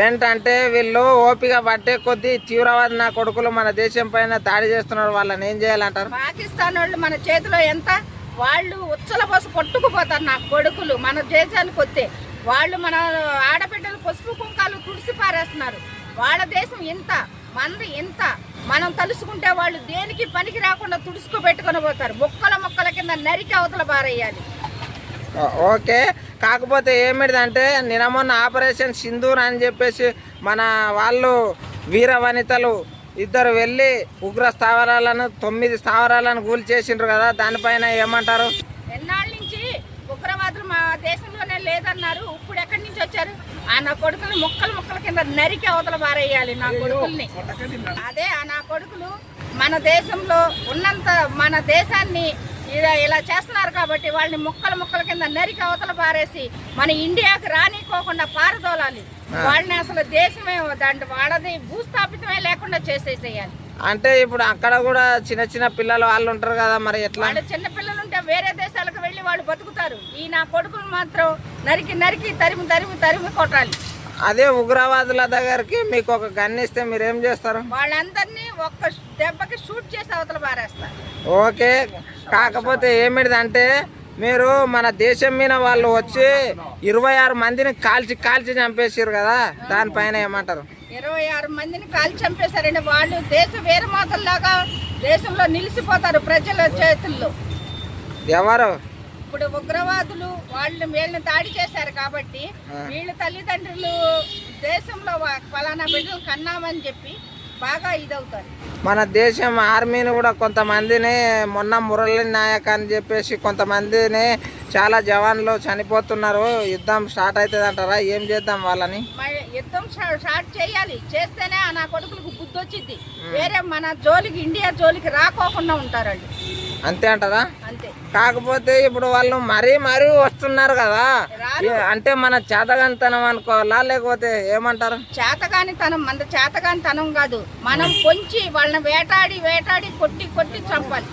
ఏంటంటే వీళ్ళు ఓపిక పట్టే కొద్దీ తీవ్రవాది నా కొడుకులు మన దేశం పైన దాడి చేస్తున్నారు వాళ్ళని ఏం చేయాలంటారు? పాకిస్తాన్ వాళ్ళు మన చేతిలో ఎంత? వాళ్ళు ఉచ్చల బస్సు కొట్టుకుపోతారు నా కొడుకులు మన దేశానికి వస్తే. వాళ్ళు మన ఆడబిడ్డలు పసుపు కుంకాలు తుడిసి పారేస్తున్నారు. వాళ్ళ దేశం ఇంత మంది ఇంత. మనం తలుసుకుంటే వాళ్ళు దేనికి పనికి రాకుండా తుడుచుకు పెట్టుకొని పోతారు. మొక్కల మొక్కల కింద నరికి అవతల పారేయాలి. ఓకే. కాకపోతే ఏమిటిదంటే నిన్న మొన్న ఆపరేషన్ సింధూర్ అని చెప్పేసి మన వాళ్ళు వీర వనితలు ఇద్దరు వెళ్ళి ఉగ్ర స్థావరాలను తొమ్మిది స్థావరాలను కూల్ చేసిండ్రు కదా దానిపైన ఏమంటారు? ఎన్నాళ్ళ నుంచి ఉగ్రవాదులు మా దేశంలోనే లేదన్నారు. ఇప్పుడు ఎక్కడి నుంచి వచ్చారు? ఆ నా కొడుకులు ముక్కలు ముక్కల కింద నరికి అవతల పారేయాలి నా కొడుకుల్ని. అదే ఆ నా కొడుకులు మన దేశంలో ఉన్నంత మన దేశాన్ని ఇలా ఇలా చేస్తున్నారు కాబట్టి వాళ్ళని ముక్కల ముక్కల కింద నరికి అవతల పారేసి మన ఇండియాకి రానికోకుండా పారదోలాలి. వాళ్ళని అసలు దేశమే దాంట్లో వాళ్ళది భూస్థాపితమే లేకుండా చేసేసేయాలి. అంటే ఇప్పుడు అక్కడ కూడా చిన్న చిన్న పిల్లలు వాళ్ళు ఉంటారు కదా మరి ఎట్లా? వాళ్ళు చిన్న పిల్లలు ఉంటే వేరే దేశాలకు వెళ్ళి వాళ్ళు బతుకుతారు. ఈ నా కొడుకులు మాత్రం నరికి నరికి తరిమి తరిమి తరిమి కొట్టాలి. అదే ఉగ్రవాదుల దగ్గరికి మీకు ఒక గన్ ఇస్తే మీరు ఏం చేస్తారు? వాళ్ళందరినీ ఒక్క దెబ్బకి షూట్ చేసి అవతల పారేస్తారు. ఓకే. కాకపోతే ఏమిటిదంటే మీరు మన దేశం మీద వాళ్ళు వచ్చి ఇరవై ఆరు మందిని కాల్చి కాల్చి చంపేసారు కదా దానిపైన ఏమంటారు? ఇరవై ఆరు మందిని కాల్చి చంపేశారండి. వాళ్ళు దేశ వీరమాతల్లాగా దేశంలో నిలిచిపోతారు ప్రజల చేతుల్లో. ఎవరు? ఇప్పుడు ఉగ్రవాదులు వాళ్ళు వీళ్ళని దాడి చేశారు కాబట్టి వీళ్ళ తల్లిదండ్రులు దేశంలో ఫలానా బిడ్డలు కన్నామని చెప్పి బాగా ఇదవుతారు. మన దేశం ఆర్మీని కూడా కొంతమందిని మొన్న మురళి నాయక్ అని చెప్పేసి కొంతమందిని చాలా జవాన్లు చనిపోతున్నారు. యుద్ధం స్టార్ట్ అవుతుంది అంటారా ఏం చేద్దాం వాళ్ళని? యుద్ధం స్టా- స్టార్ట్ చేయాలి. చేస్తేనే నా కొడుకులకు బుద్ధి వచ్చింది వేరే మన జోలికి ఇండియా జోలికి రాకోకుండా ఉంటారు అంతే అంటారా? అంతే. కాకపోతే ఇప్పుడు వాళ్ళు మరీ మరీ వస్తున్నారు కదా. అంటే మన చేతగంతనం అనుకోవాలా లేకపోతే ఏమంటారు? చేతగాని తనం మన చేతగాని తనం కాదు. మనం పొంచి వాళ్ళని వేటాడి వేటాడి కొట్టి కొట్టి చంపాలి.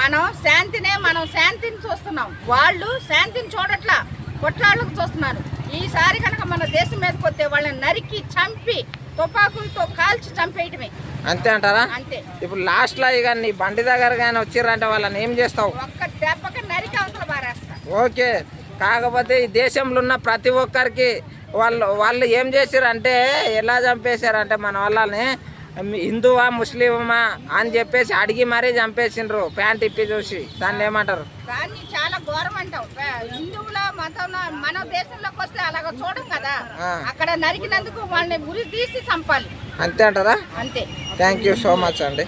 మనం శాంతినే మనం శాంతిని చూస్తున్నాం. వాళ్ళు శాంతిని చూడట్లా. కొట్లాళ్ళకు చూస్తున్నారు. ఈసారి కనుక మన దేశం మీదకి వస్తే వాళ్ళని నరికి చంపి తుపాకులతో కాల్చి చంపేయటమే. అంతే అంటారా? అంతే. ఇప్పుడు లాస్ట్లో ఇక నీ బండి దగ్గర కానీ వచ్చిర్రంటే వాళ్ళని ఏం చేస్తావు? ఒక్క దెబ్బకి నరికి అవతల పారేస్తా. ఓకే. కాకపోతే ఈ దేశంలో ఉన్న ప్రతి ఒక్కరికి వాళ్ళు వాళ్ళు ఏం చేశారు అంటే ఎలా చంపేశారు అంటే మన వాళ్ళని హిందువా ముస్లిమా అని చెప్పేసి అడిగి మరీ చంపేసిండ్రు. ప్యాంట్ ఇప్పి చూసి. దాన్ని ఏమంటారు? దాన్ని చాలా ఘోరం అంటాం హిందువుల మతంలో మన దేశంలోకి వస్తే అలాగ చూడం కదా. అక్కడ నరికినందుకు వాళ్ళని ఉరి తీసి చంపాలి. అంతే అంటారా? అంతే. థ్యాంక్ సో మచ్ అండి.